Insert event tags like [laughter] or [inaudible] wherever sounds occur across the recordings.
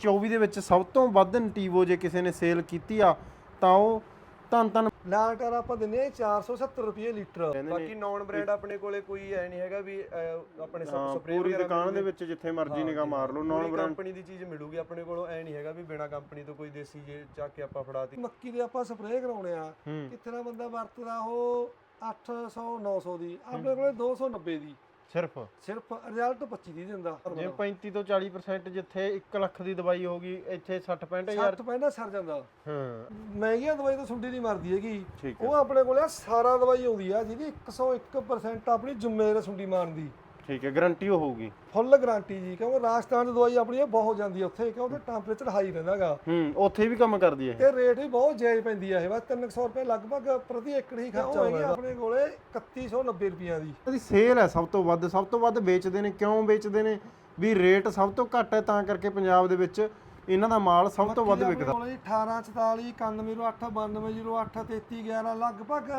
24 ਦੇ ਵਿੱਚ ਸਭ ਤੋਂ ਵੱਧ ਨਟੀਵੋ ਜੇ ਕਿਸੇ ਨੇ ਸੇਲ ਕੀਤੀ ਆ ਤਾਂ ਉਹ ਧੰਨ ਧੰਨ ਲਾਲ ਟਾਰ ਆਪਾਂ ਦਿੰਨੇ ਆ 470 ਰੁਪਏ ਲੀਟਰ। ਨੇ ਬਾਕੀ ਨੌਨ ਬ੍ਰਾਂਡ ਆਪਣੇ ਕੋਲੇ ਕੋਈ ਐ ਨਹੀਂ ਹੈਗਾ ਵੀ ਅਹ, ਆਪਣੇ ਹਾਂ, ਸਪਰੇ ਪੂਰੀ ਦੁਕਾਨ ਦੇ ਵਿੱਚ ਜਿੱਥੇ ਮਰਜ਼ੀ ਨਿਗਾਹ ਮਾਰ ਲਓ ਨੌਨ ਬ੍ਰਾਂਡ ਕੰਪਨੀ ਦੀ ਚੀਜ਼ ਮਿਲੂਗੀ ਆਪਣੇ ਕੋਲੋਂ ਐ ਨਹੀਂ ਹੈਗਾ ਵੀ ਬਿਨਾ ਕੰਪਨੀ ਤੋਂ ਕੋਈ ਦੇਸੀ ਜੇ ਚੱਕ ਕੇ ਆਪਾਂ ਫੜਾਤੀ ਮੱਕੀ ਦੇ ਆਪਾਂ ਸਪਰੇਅ ਕਰਾਉਣੇ ਆ। ਹੂੰ। ਕਿੱਥੇ ਦਾ ਬੰਦਾ ਵਰਤਦਾ ਉਹ 800 900 ਦੀ ਆਪਣੇ ਕੋਲੇ 290 ਦੀ। ਸਿਰਫ? ਸਿਰਫ ਰਿਜ਼ਲਟ 25 ਦੀ। ਦਿੰਦਾ ਜੇ 35 ਤੋਂ 40% ਜਿੱਥੇ 1 ਲੱਖ ਦੀ ਦਵਾਈ ਹੋਗੀ ਇੱਥੇ 60 65000 60 ਪੈਂਦਾ ਸਰ ਜਾਂਦਾ। ਹਾਂ। ਮਹਿੰਗੀਆਂ ਦਵਾਈ ਤਾਂ ਸੁੰਡੀ ਨਹੀਂ ਮਰਦੀ ਹੈਗੀ। ਉਹ ਆਪਣੇ ਕੋਲੇ ਸਾਰਾ ਦਵਾਈ ਆਉਂਦੀ ਆ ਜਿਹਦੀ 101% ਆਪਣੀ ਜ਼ਿੰਮੇਵਾਰ ਸੁੰਡੀ ਮਾਰਨ ਦੀ। ਠੀਕ ਹੈ ਗਾਰੰਟੀ ਉਹ ਹੋਊਗੀ। ਫੁੱਲ ਗਾਰੰਟੀ ਜੀ ਕਿਉਂਕਿ ਰਾਜਸਥਾਨ ਦੀ ਦਵਾਈ ਆਪਣੀ ਇਹ ਬਹੁਤ ਜਾਂਦੀ ਆ ਉੱਥੇ ਕਿਉਂਕਿ ਟੈਂਪਰੇਚਰ ਹਾਈ ਰਹਿੰਦਾਗਾ ਹੂੰ ਉੱਥੇ ਵੀ ਕੰਮ ਕਰਦੀ ਹੈ ਤੇ ਰੇਟ ਵੀ ਬਹੁਤ ਜਾਇਜ਼ ਪੈਂਦੀ ਇਹ ਬਸ 300 ਰੁਪਏ ਲਗਭਗ ਪ੍ਰਤੀ ਏਕੜ ਹੀ ਖਰਚਾ ਹੋਏਗਾ ਆਪਣੇ ਕੋਲੇ 3190 ਰੁਪਈਆਂ ਦੀ? ਇਹਦੀ ਸੇਲ ਹੈ ਸਭ ਤੋਂ ਵੱਧ ਸਭ ਤੋਂ ਵੱਧ ਵੇਚਦੇ ਨੇ ਕਿਉਂ ਵੇਚਦੇ ਨੇ? ਵੀ ਰੇਟ ਸਭ ਤੋਂ ਘੱਟ ਹੈ ਤਾਂ ਕਰਕੇ ਪੰਜਾਬ ਦੇ ਵਿੱਚ ਇਹਨਾਂ ਦਾ ਮਾਲ ਸਭ ਤੋਂ ਵੱਧ ਵਿਕਦਾ। ਕੋਲੇ ਜੀ 18 44 9108 9208 3311 ਲਗਭਗ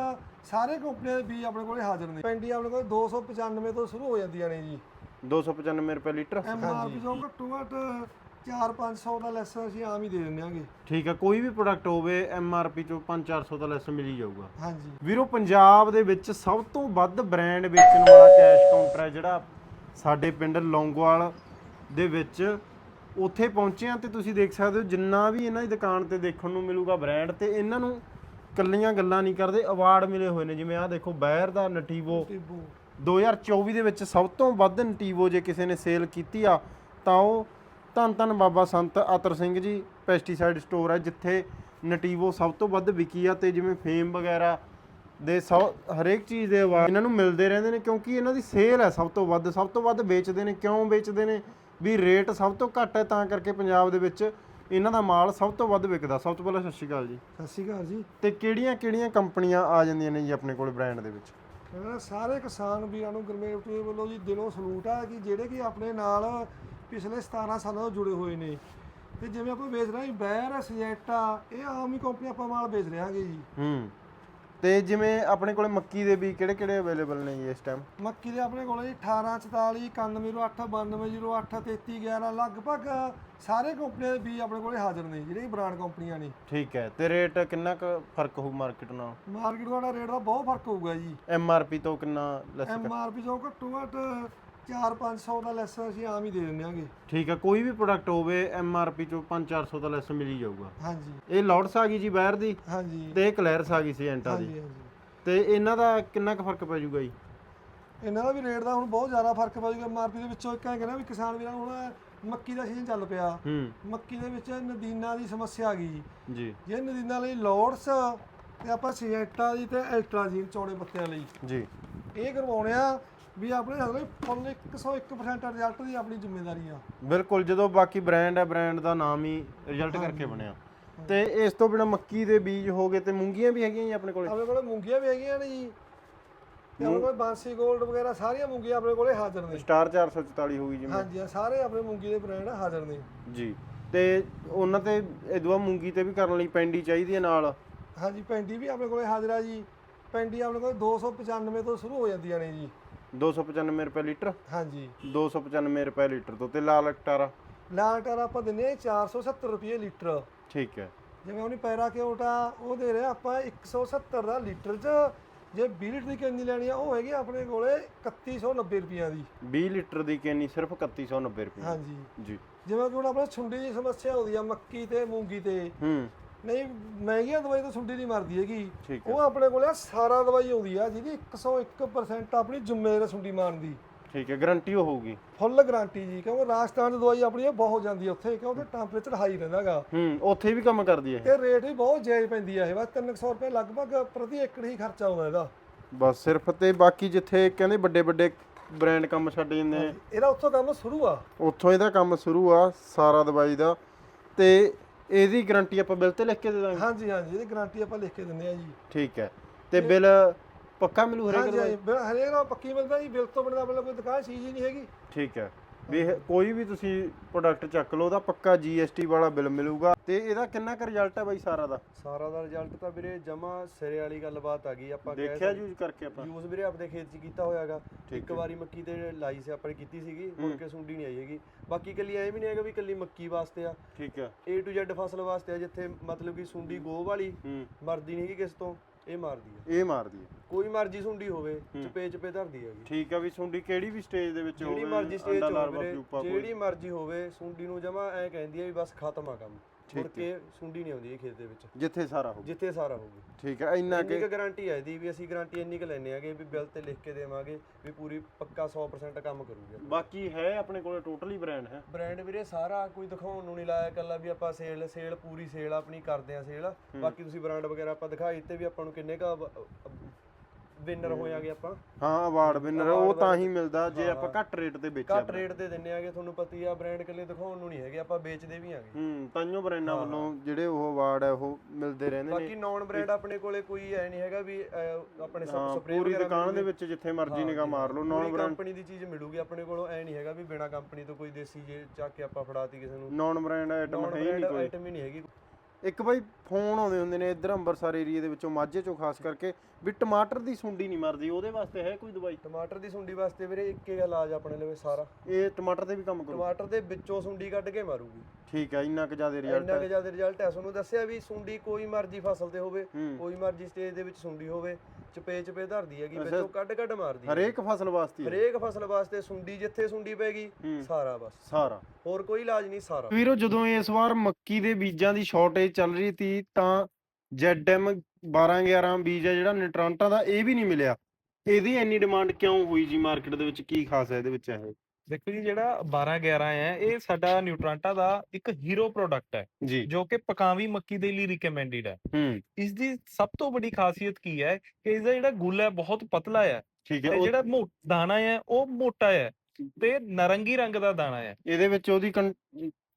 ਸਾਰੇ ਕੰਪਨੀਆਂ ਦੇ ਬੀਜ ਆਪਣੇ ਕੋਲੇ ਹਾਜ਼ਰ ਨੇ। ਪੈਂਡੀ ਆਪਣੇ ਕੋਲੇ 295 ਤੋਂ ਸ਼ੁਰੂ ਹੋ ਜਾਂਦੀਆਂ ਨੇ ਜੀ। 295 ਰੁਪਏ ਲੀਟਰ। ਐਮਆਰਪੀ ਤੋਂ ਘੱਟੋ ਘੱਟ 4-500 ਦਾ ਲੈਸ ਅਸੀਂ ਆਮ ਹੀ ਦੇ ਦਿੰਦੇ ਆਂਗੇ। ਠੀਕ ਹੈ ਕੋਈ ਵੀ ਪ੍ਰੋਡਕਟ ਹੋਵੇ ਐਮਆਰਪੀ ਚੋਂ 5-400 ਦਾ ਲੈਸ ਮਿਲ ਹੀ ਜਾਊਗਾ। ਹਾਂਜੀ। ਵੀਰੋ ਪੰਜਾਬ ਦੇ ਵਿੱਚ ਸਭ ਤੋਂ ਵੱਧ ਬ੍ਰਾਂਡ ਵੇਚਣ ਵਾਲਾ ਕੈਸ਼ ਕਾਊਂਟਰ ਹੈ ਜਿਹੜਾ ਸਾਡੇ ਪਿੰਡ ਲੌਂਗੋਵਾਲ ਦੇ ਵਿੱਚ ਉੱਥੇ ਪਹੁੰਚੇ ਆ ਤੇ ਤੁਸੀਂ ਦੇਖ ਸਕਦੇ ਹੋ ਜਿੰਨਾ ਵੀ ਇਹਨਾਂ ਦੀ ਦੁਕਾਨ ਤੇ ਦੇਖਣ ਨੂੰ ਮਿਲੂਗਾ ਬ੍ਰਾਂਡ ਤੇ ਇਹਨਾਂ ਨੂੰ ਕੱਲੀਆਂ ਗੱਲਾਂ ਨਹੀਂ ਕਰਦੇ ਅਵਾਰਡ ਮਿਲੇ ਹੋਏ ਨੇ ਜਿਵੇਂ ਆਹ ਦੇਖੋ ਬਾਇਰ ਦਾ ਨਟੀਵੋ। ਟਿੱਬੂ 2024 ਦੇ ਵਿੱਚ ਸਭ ਤੋਂ ਵੱਧ ਨਟੀਵੋ ਜੇ ਕਿਸੇ ਨੇ ਸੇਲ ਕੀਤੀ ਆ ਤਾਂ ਉਹ ਧੰਨ ਧੰਨ ਬਾਬਾ ਸੰਤ ਅਤਰ ਸਿੰਘ ਜੀ ਪੈਸਟੀਸਾਈਡ ਸਟੋਰ ਹੈ ਜਿੱਥੇ ਨਟੀਵੋ ਸਭ ਤੋਂ ਵੱਧ ਵਿਕੀ ਆ ਤੇ ਜਿਵੇਂ ਫੇਮ ਵਗੈਰਾ ਦੇ ਸਭ ਹਰੇਕ ਚੀਜ਼ ਦੇ ਅਵਾਰਡ ਇਹਨਾਂ ਨੂੰ ਮਿਲਦੇ ਰਹਿੰਦੇ ਨੇ ਕਿਉਂਕਿ ਇਹਨਾਂ ਦੀ ਸੇਲ ਹੈ ਸਭ ਤੋਂ ਵੱਧ ਸਭ ਤੋਂ ਵੱਧ ਵੇਚਦੇ ਨੇ ਕਿਉਂ ਵੇਚਦੇ ਨੇ? ਵੀ ਰੇਟ ਸਭ ਤੋਂ ਘੱਟ ਹੈ ਤਾਂ ਕਰਕੇ ਪੰਜਾਬ ਦੇ ਵਿੱਚ ਇਹਨਾਂ ਦਾ ਮਾਲ ਸਭ ਤੋਂ ਵੱਧ ਵਿਕਦਾ। ਸਭ ਤੋਂ ਪਹਿਲਾਂ ਸਤਿ ਸ਼੍ਰੀ ਅਕਾਲ ਜੀ। ਸਤਿ ਸ਼੍ਰੀ ਅਕਾਲ ਜੀ। ਤੇ ਕਿਹੜੀਆਂ ਕਿਹੜੀਆਂ ਕੰਪਨੀਆਂ ਆ ਜਾਂਦੀਆਂ ਨੇ ਜੀ ਆਪਣੇ ਕੋਲ ਬ੍ਰਾਂਡ ਦੇ ਵਿੱਚ? ਕਹਿੰਦਾ ਸਾਰੇ ਕਿਸਾਨ ਵੀਰਾਂ ਨੂੰ ਗਰਮੇਲ ਟੂਏ ਵੱਲੋਂ ਜੀ ਦਿਲੋਂ ਸਲੂਟ ਆ ਕਿ ਜਿਹੜੇ ਕਿ ਆਪਣੇ ਨਾਲ ਪਿਛਲੇ 17 ਸਾਲਾਂ ਤੋਂ ਜੁੜੇ ਹੋਏ ਨੇ। ਤੇ ਜਿਵੇਂ ਆਪਾਂ ਵੇਚ ਰਹੇ ਹਾਂ ਬੈਰ ਸਜੈਟਾ ਇਹ ਆਮ ਹੀ ਕੰਪਨੀ ਆਪਾਂ ਮਾਲ ਵੇਚ ਰਹੇ ਹਾਂਗੇ ਜੀ। ਹੂੰ। ਤੇ ਜਿਵੇਂ ਆਪਣੇ ਕੋਲੇ ਮੱਕੀ ਦੇ ਵੀ ਕਿਹੜੇ ਕਿਹੜੇ ਅਵੇਲੇਬਲ ਨੇ ਜੀ ਇਸ ਟਾਈਮ ਮੱਕੀ ਦੇ ਆਪਣੇ ਕੋਲ ਜੀ 18 44 9108 9208 3311 ਲਗਭਗ ਸਾਰੇ ਕੰਪਨੀਆਂ ਦੇ ਬੀਜ ਆਪਣੇ ਕੋਲੇ ਹਾਜ਼ਰ ਨੇ ਜਿਹੜੇ ਬ੍ਰਾਂਡ ਕੰਪਨੀਆਂ ਨੇ। ਠੀਕ ਹੈ ਤੇ ਰੇਟ ਕਿੰਨਾ ਕੁ ਫ਼ਰਕ ਹੋਊ ਮਾਰਕੀਟ ਨਾਲ? ਮਾਰਕੀਟ ਦਾ ਰੇਟ ਦਾ ਬਹੁਤ ਫ਼ਰਕ ਹੋਊਗਾ ਜੀ। ਐਮ ਆਰ ਪੀ ਤੋਂ ਕਿੰਨਾ ਲੈਸ ਐਮ ਆਰ ਪੀ ਤੋਂ ਘੱਟੋ ਘੱਟ 4-500 ਦਾ ਲੈਸ ਅਸੀਂ ਆਮ ਹੀ ਦੇ ਦਿੰਦੇ ਆਂਗੇ। ਠੀਕ ਹੈ ਕੋਈ ਵੀ ਪ੍ਰੋਡਕਟ ਹੋਵੇ ਐਮ ਆਰ ਪੀ ਚੋਂ 5-400 ਦਾ ਲੈਸ ਮਿਲ ਹੀ ਜਾਊਗਾ। ਹਾਂਜੀ। ਇਹ ਲੌਟਸ ਆ ਗਈ ਜੀ ਬਾਹਰ ਦੀ ਹਾਂਜੀ। ਤੇ ਇਹ ਕਲੈਰਸ ਆ ਗਈ ਸੀ ਐਂਟਾ ਦੀ। ਹਾਂਜੀ ਹਾਂਜੀ। ਤੇ ਇਹਨਾਂ ਦਾ ਕਿੰਨਾ ਕੁ ਫ਼ਰਕ ਪੈ ਜਾਊਗਾ ਜੀ? ਇਹਨਾਂ ਦਾ ਵੀ ਰੇਟ ਦਾ ਹੁਣ ਬਹੁਤ ਜ਼ਿਆਦਾ ਫ਼ਰਕ ਪੈ ਜਾਊਗਾ। ਐਮਆਰਪੀ ਦੇ ਵਿੱਚੋਂ ਇੱਕ ਹੈ ਕਹਿੰਦਾ ਵੀ ਕਿਸਾਨ ਵੀਰਾਂ ਨੂੰ ਹੁਣ ਮੱਕੀ ਦਾ ਸੀਜ਼ਨ ਚੱਲ ਪਿਆ। ਹੂੰ। ਮੱਕੀ ਦੇ ਵਿੱਚ ਨਦੀਨਾਂ ਦੀ ਸਮੱਸਿਆ ਆ ਗਈ। ਜੀ। ਜੇ ਨਦੀਨਾਂ ਲਈ ਲੋਡਸ ਤੇ ਆਪਾਂ ਸੀਜੈਟਾ ਦੀ ਤੇ ਐਲਟਰਾਜੀਨ ਚੌੜੇ ਪੱਤਿਆਂ ਲਈ ਜੀ। ਇਹ ਕਰਵਾਉਣੇ ਆ ਵੀ ਆਪਣੇ ਹਸਲੇ ਫੁੱਲ 101% ਰਿਜ਼ਲਟ ਦੀ ਆਪਣੀ ਜ਼ਿੰਮੇਵਾਰੀ ਆ। ਬਿਲਕੁਲ ਜਦੋਂ ਬਾਕੀ ਬ੍ਰਾਂਡ ਹੈ ਬ੍ਰਾਂਡ ਦਾ ਨਾਮ ਹੀ ਰਿਜ਼ਲਟ ਕਰਕੇ ਬਣਿਆ। ਤੇ ਇਸ ਤੋਂ ਬਿਨਾ ਮੱਕੀ ਦੇ ਬੀਜ ਹੋ ਗਏ ਤੇ ਮੂੰਗੀਆਂ ਵੀ ਹੈਗੀਆਂ ਜੀ ਆਪਣੇ ਕੋਲੇ? ਆਪਣੇ ਕੋਲੇ ਮੂੰਗੀਆਂ ਵੀ ਹੈਗੀਆਂ ਨੇ ਜੀ। ਤੇ ਆਪਣੇ ਕੋਲੇ ਬਾਂਸੀ 골ਡ ਵਗੈਰਾ ਸਾਰੀਆਂ ਮੂੰਗੀਆਂ ਆਪਣੇ ਕੋਲੇ ਹਾਜ਼ਰ ਨੇ। ਸਟਾਰ 444 ਹੋਗੀ ਜਿਵੇਂ ਹਾਂਜੀ ਆ ਸਾਰੇ ਆਪਣੇ ਮੂੰਗੀ ਦੇ ਬ੍ਰਾਂਡ ਹਾਜ਼ਰ ਨੇ। ਜੀ। ਤੇ ਉਹਨਾਂ ਤੇ ਇਦਵਾ ਮੂੰਗੀ ਤੇ ਵੀ ਕਰਨ ਲਈ ਪੈਂਡੀ ਚਾਹੀਦੀ ਹੈ ਨਾਲ? ਹਾਂਜੀ ਪੈਂਡੀ ਵੀ ਆਪਣੇ ਕੋਲੇ ਹਾਜ਼ਰ ਆ ਜੀ। ਪੈਂਡੀ ਆਪਣੇ ਕੋਲੇ 295 ਤੋਂ ਸ਼ੁਰੂ ਹੋ ਜਾਂਦੀਆਂ ਨੇ ਜੀ। 295 ਰੁਪਏ ਲੀਟਰ। ਹਾਂਜੀ। 295 ਰੁਪਏ ਲੀਟਰ ਤੋਂ ਤੇ ਲਾਲ ਅਕਟਾਰਾ ਲਾਲ ਟਾਰ ਆਪਾਂ ਦਿੰਨੇ ਆ 470 ਰੁਪਏ ਲੀਟਰ। ਠੀਕ ਹੈ। ਜਿਵੇਂ ਉਹਨੀ ਪੈਰਾ ਕਿਉਟਾ ਉਹ ਦੇ ਰਹੇ ਆਪਾਂ 170 ਦਾ ਲੀਟਰ ਚ। ਜੇ 20 ਲੀਟਰ ਦੀ ਕੈਨੀ ਲੈਣੀ ਆ ਉਹ ਹੈਗੀ ਆਪਣੇ ਕੋਲੇ 3190 ਰੁਪਈਆਂ ਦੀ। 20 ਲੀਟਰ ਦੀ ਕੈਨੀ ਸਿਰਫ 3190 ਰੁਪਏ ਹਾਂਜੀ। ਜੀ। ਜਿਵੇਂ ਕਿ ਹੁਣ ਆਪਣੇ ਸੁੰਡੀ ਦੀ ਸਮੱਸਿਆ ਆਉਂਦੀ ਆ ਮੱਕੀ ਤੇ ਮੂੰਗੀ ਤੇ। ਹੂੰ। ਨਹੀਂ ਮਹਿੰਗੀਆਂ ਦਵਾਈ ਤਾਂ ਸੁੰਡੀ ਨਹੀਂ ਮਰਦੀ ਹੈਗੀ। ਹੈ। ਉਹ ਆਪਣੇ ਕੋਲੇ ਸਾਰਾ ਦਵਾਈ ਆਉਂਦੀ ਆ ਜਿਹਦੀ 101% ਆਪਣੀ ਜ਼ਿੰਮੇਵਾਰ ਸੁੰਡੀ ਮਾਰਨ ਦੀ। ਠੀਕ ਹੈ ਗਾਰੰਟੀ ਹੋਊਗੀ। ਫੁੱਲ ਗਾਰੰਟੀ ਜੀ ਕਿਉਂਕਿ ਰਾਜਸਥਾਨ ਦੀ ਦਵਾਈ ਆਪਣੀ ਬਹੁਤ ਜਾਂਦੀ ਆ ਉੱਥੇ ਕਿਉਂਕਿ ਟੈਂਪਰੇਚਰ ਹਾਈ ਰਹਿੰਦਾਗਾ ਹੂੰ ਉੱਥੇ ਵੀ ਕੰਮ ਕਰਦੀ ਹੈ ਤੇ ਰੇਟ ਵੀ ਬਹੁਤ ਜਾਇਜ਼ ਪੈਂਦੀ ਆ ਇਹ ਬਸ 300 ਰੁਪਏ ਲਗਭਗ ਪ੍ਰਤੀ ਏਕੜ ਹੀ ਖਰਚਾ ਆਉਂਦਾ ਇਹਦਾ। ਇਹ ਬਸ ਸਿਰਫ ਤੇ ਬਾਕੀ ਜਿੱਥੇ ਕਹਿੰਦੇ ਵੱਡੇ ਵੱਡੇ ਬ੍ਰਾਂਡ ਕੰਮ ਛੱਡ ਜਾਂਦੇ ਇਹਦਾ ਉੱਥੋਂ ਕੰਮ ਸ਼ੁਰੂ ਆ। ਉੱਥੋਂ ਇਹਦਾ ਕੰਮ ਸ਼ੁਰੂ ਆ ਸਾਰਾ ਦਵਾਈ ਦਾ। ਤੇ ਇਹਦੀ ਗਾਰੰਟੀ ਆਪਾਂ ਬਿੱਲ ਤੇ ਲਿਖ ਕੇ ਦੇ ਦਾਂਗੇ? ਹਾਂਜੀ ਹਾਂਜੀ ਇਹਦੀ ਗਾਰੰਟੀ ਆਪਾਂ ਲਿਖ ਕੇ ਦਿੰਦੇ ਆ ਜੀ। ਠੀਕ ਹੈ। ਤੇ ਬਿੱਲ ਪੱਕਾ ਮਿਲੂ ਹਰੇਕ ਹਾਂਜੀ ਦਾ? ਹਾਂਜੀ ਬਿਲ- ਹਰੇਕ ਨਾਲ ਪੱਕੀ ਮਿਲਦਾ ਜੀ ਬਿਲ ਤੋਂ ਬਿਨਾਂ ਮਤਲਬ ਕੋਈ ਦੁਕਾਨ ਚੀਜ਼ ਹੀ ਨਹੀਂ ਹੈਗੀ। ਠੀਕ ਹੈ। ਵੀ ਇਹ ਕੋਈ ਵੀ ਤੁਸੀਂ ਪ੍ਰੋਡਕਟ ਚੱਕ ਲਓ ਉਹਦਾ ਪੱਕਾ GST ਵਾਲਾ ਬਿੱਲ ਮਿਲੂਗਾ। ਤੇ ਇਹਦਾ ਕਿੰਨਾ ਕੁ ਰਿਜ਼ਲਟ ਹੈ ਬਾਈ ਸਾਰਾ ਦਾ? ਸਾਰਾ ਦਾ ਰਿਜ਼ਲਟ ਤਾਂ ਵੀਰੇ ਜਮਾ ਸਿਰੇ ਵਾਲੀ ਗੱਲਬਾਤ ਆ ਗਈ ਆਪਾਂ ਕਹਿ ਦੇਖਿਆ ਯੂਜ਼ ਕਰਕੇ ਆਪਾਂ? ਯੂਜ਼ ਵੀਰੇ ਆਪਣੇ ਖੇਤ 'ਚ ਕੀਤਾ ਹੋਇਆਗਾ। ਠੀਕ ਇੱਕ ਹੈ। ਵਾਰੀ ਮੱਕੀ ਤੇ ਲਾਈ ਸੀ ਆਪਾਂ ਨੇ ਕੀਤੀ ਸੀਗੀ ਮੁੜ। ਕੇ ਸੁੰਡੀ ਨਹੀਂ ਆਈ ਹੈਗੀ। ਬਾਕੀ ਕੱਲੀ ਐ ਵੀ ਨਹੀਂ ਹੈਗਾ ਵੀ ਕੱਲੀ ਮੱਕੀ ਵਾਸਤੇ ਆ। ਠੀਕ ਹੈ। A to Z ਫਸਲ ਵਾਸਤੇ ਆ ਜਿੱਥੇ ਮਤਲਬ ਕਿ ਸੁੰਡੀ ਗੋ ਵਾਲੀ ਹੂੰ। ਮਰਦੀ ਨਹੀਂ ਹੈਗੀ ਕਿਸ ਤੋਂ ਇਹ ਮਾਰਦੀ ਆ। ਇਹ ਮਾਰਦੀ ਹੈ ਕੋਈ ਮਰਜ਼ੀ ਸੁੰਡੀ ਹੋਵੇ ਹੂੰ। ਚਪੇ ਚਪੇ ਧਰਦੀ ਹੈਗੀ। ਠੀਕ ਹੈ ਵੀ ਸੁੰਡੀ ਕਿਹੜੀ ਵੀ ਸਟੇਜ ਦੇ ਵਿੱਚ ਹੋਵੇ ਜਿਹੜੀ ਮਰਜ਼ੀ ਸਟੇਜ ਹੋਵੇ। ਜਿਹੜੀ ਮਰਜ਼ੀ ਹੋਵੇ ਸੁੰਡੀ ਨੂੰ ਜਮਾ ਐ ਕਹਿੰਦੀ ਆ ਵੀ ਬਸ ਖਤਮ ਆ ਕੰਮ। ਮੁੜ ਕੇ ਸੁੰਡੀ ਨਹੀਂ ਆਉਂਦੀ ਇਹ ਖੇਤ ਦੇ ਵਿੱਚ। ਜਿੱਥੇ ਸਾਰਾ ਹੋਵੇ ਜਿੱਥੇ ਸਾਰਾ ਹੋਵੇ ਠੀਕ ਹੈ ਇੰਨਾ ਕਿ ਗਾਰੰਟੀ ਹੈ ਇਹਦੀ ਵੀ ਅਸੀਂ ਗਾਰੰਟੀ ਇੰਨੀ ਕੁ ਲੈਨੇ ਆਗੇ ਵੀ ਬਿੱਲ ਤੇ ਲਿਖ ਕੇ ਦੇਵਾਂਗੇ ਵੀ ਪੂਰੀ ਪੱਕਾ 100% ਕੰਮ ਕਰੂਗਾ। ਬਾਕੀ ਹੈ ਆਪਣੇ ਕੋਲੇ ਟੋਟਲੀ ਬ੍ਰਾਂਡ ਹੈ। ਬ੍ਰਾਂਡ ਵੀਰੇ ਸਾਰਾ ਕੋਈ ਦਿਖਾਉਣ ਨੂੰ ਨਹੀਂ ਲਾਇਆ ਕੱਲਾ ਵੀ ਆਪਾਂ ਸੇਲ ਸੇਲ ਪੂਰੀ ਸੇਲ ਆਪਣੀ ਕਰਦੇ ਆ ਸੇਲ ਬਾਕੀ ਤੁਸੀਂ ਬ੍ਰਾਂਡ ਵਗੈਰਾ ਆਪਾਂ ਦਿਖਾਈ ਤੇ ਵੀ ਆਪਾਂ ਨੂੰ ਕਿੰਨੇ ਕਾ ਵਿਨਰ ਹੋਇਆਗੇ ਆਪਾਂ। ਹਾਂ ਅਵਾਰਡ ਵਿਨਰ ਉਹ ਤਾਂ ਹੀ ਮਿਲਦਾ ਜੇ ਆਪਾਂ ਹਾਂ। ਘੱਟ ਰੇਟ ਤੇ ਵੇਚਿਆ ਘੱਟ ਰੇਟ ਤੇ ਦਿੰਨੇ ਆਗੇ ਤੁਹਾਨੂੰ ਪਤੀ ਆ ਬ੍ਰਾਂਡ ਕੱਲੇ ਦਿਖਾਉਣ ਨੂੰ ਨਹੀਂ ਹੈਗੇ ਆਪਾਂ ਵੇਚਦੇ ਵੀ ਆਗੇ। ਹੂੰ ਤਾਈਓ ਬ੍ਰਾਂਡਾਂ ਹਾਂ, ਵੱਲੋਂ ਜਿਹੜੇ ਉਹ ਅਵਾਰਡ ਹੈ ਉਹ ਮਿਲਦੇ ਰਹਿੰਦੇ ਬਾਕੀ ਨੇ ਨੌਨ ਬ੍ਰਾਂਡ ਆਪਣੇ ਕੋਲੇ ਕੋਈ ਐ ਨਹੀਂ ਹੈਗਾ ਵੀ ਆਪਣੇ ਸਭ ਹਾਂ ਸਪਰੇ ਪੂਰੀ ਦੁਕਾਨ ਦੇ ਵਿੱਚ ਜਿੱਥੇ ਮਰਜ਼ੀ ਨਿਗਾਹ ਮਾਰ ਲਓ ਨੌਨ ਬ੍ਰਾਂਡ ਕੰਪਨੀ ਦੀ ਚੀਜ਼ ਮਿਲੂਗੀ ਆਪਣੇ ਕੋਲੋਂ ਐ ਨਹੀਂ ਹੈਗਾ ਵੀ ਬਿਨਾ ਕੰਪਨੀ ਤੋਂ ਕੋਈ ਦੇਸੀ ਜੇ ਚੱਕ ਕੇ ਆਪਾਂ ਫੜਾਤੀ ਕਿਸੇ ਨੂੰ। ਨੌਨ ਬ੍ਰਾਂਡ ਆਈਟਮ ਹੈ ਹੀ ਨਹੀਂ ਕੋਈ। ਆਈਟਮ ਹੀ ਨਹੀਂ ਹੈਗੀ। ਇੱਕ ਬਾਈ ਫੋਨ ਆਉਂਦੇ ਹੁੰਦੇ ਨੇ ਇੱਧਰ ਅੰਮ੍ਰਿਤਸਰ ਏਰੀਆ ਦੇ ਵਿੱਚੋਂ ਮਾਝੇ ਚੋਂ ਖਾਸ ਕਰਕੇ ਵੀ ਟਮਾਟਰ ਦੀ ਸੁੰਡੀ ਨਹੀਂ ਮਰਦੀ ਉਹਦੇ ਵਾਸਤੇ ਹੈ ਕੋਈ ਦਵਾਈ? ਟਮਾਟਰ ਦੀ ਸੁੰਡੀ ਵਾਸਤੇ ਵੀਰੇ ਇੱਕ ਹੀ ਇਲਾਜ ਆਪਣੇ ਲਈ ਸਾਰਾ। ਇਹ ਟਮਾਟਰ ਤੇ ਵੀ ਕੰਮ ਕਰੂ ਟਮਾਟਰ ਦੇ ਵਿੱਚੋਂ ਸੁੰਡੀ ਕੱਢ ਕੇ ਮਾਰੂਗੀ। ਠੀਕ ਹੈ ਇੰਨਾ ਕੁ ਜ਼ਿਆਦਾ ਰਿਜ਼ਲਟ ਇੰਨਾ ਕਿ ਜ਼ਿਆਦਾ ਰਿਜ਼ਲਟ ਹੈ। ਤੁਹਾਨੂੰ ਦੱਸਿਆ ਵੀ ਸੁੰਡੀ ਕੋਈ ਮਰਜ਼ੀ ਫਸਲ ਤੇ ਹੋਵੇ ਕੋਈ ਮਰਜ਼ੀ ਸਟੇਜ ਦੇ ਵਿੱਚ ਸੁੰਡੀ ਹੋਵੇ। ਚਪੇ ਚਪੇ ਧਰਦੀ ਹੈਗੀ। ਵਿੱਚੋਂ ਕੱਢ ਕੱਢ ਮਾਰਦੀ ਹੈ। ਹਰੇਕ ਫਸਲ ਵਾਸਤੇ ਹੀ। ਹਰੇਕ ਫਸਲ ਵਾਸਤੇ ਸੁੰਡੀ ਜਿੱਥੇ ਸੁੰਡੀ ਪੈਗੀ ਸਾਰਾ ਬਸ। ਸਾਰਾ। ਹੋਰ ਕੋਈ ਇਲਾਜ ਨਹੀਂ ਸਾਰਾ। ਵੀਰੋ ਜਦੋਂ ਇਸ ਵਾਰ ਮੱਕੀ ਦੇ ਬੀਜਾਂ ਦੀ ਸ਼ਾਰਟੇਜ ਚੱਲ ਰਹੀ ਸੀ ਤਾਂ ZM 1211 ਬੀਜ ਹੈ ਜਿਹੜਾ ਨਿਊਟ੍ਰਾਂਟਾਂ ਦਾ ਇਹ ਵੀ ਨਹੀਂ ਮਿਲਿਆ। ਇਹਦੀ ਇੰਨੀ ਡਿਮਾਂਡ ਕਿਉਂ ਹੋਈ ਜੀ ਮਾਰਕੀਟ ਦੇ ਵਿੱਚ? ਕੀ ਖਾਸ ਹੈ ਇਹਦੇ ਵਿੱਚ ਇਹ? ਦੇਖੋ ਜੀ ਜਿਹੜਾ 12 11 ਹੈ ਇਹ ਸਾਡਾ ਨਿਊਟ੍ਰਾਂਟਾ ਦਾ ਇੱਕ ਹੀਰੋ ਪ੍ਰੋਡਕਟ ਹੈ ਜੀ। ਜੋ ਕਿ ਪਕਾਵੀ ਮੱਕੀ ਦੇ ਲਈ ਰਿਕਮੈਂਡਡ ਹੈ। ਹੂੰ। ਇਸ ਦੀ ਸਭ ਤੋਂ ਵੱਡੀ ਖਾਸੀਅਤ ਕੀ ਹੈ ਕਿ ਇਸ ਦਾ ਜਿਹੜਾ ਗੁੱਲ ਹੈ ਬਹੁਤ ਪਤਲਾ ਹੈ। ਠੀਕ ਹੈ ਤੇ ਜਿਹੜਾ ਮੋ- ਦਾਣਾ ਹੈ ਉਹ ਮੋਟਾ ਹੈ ਤੇ ਨਾਰੰਗੀ ਰੰਗ ਦਾ ਦਾਣਾ ਹੈ। ਇਹਦੇ ਵਿੱਚ ਉਹਦੀ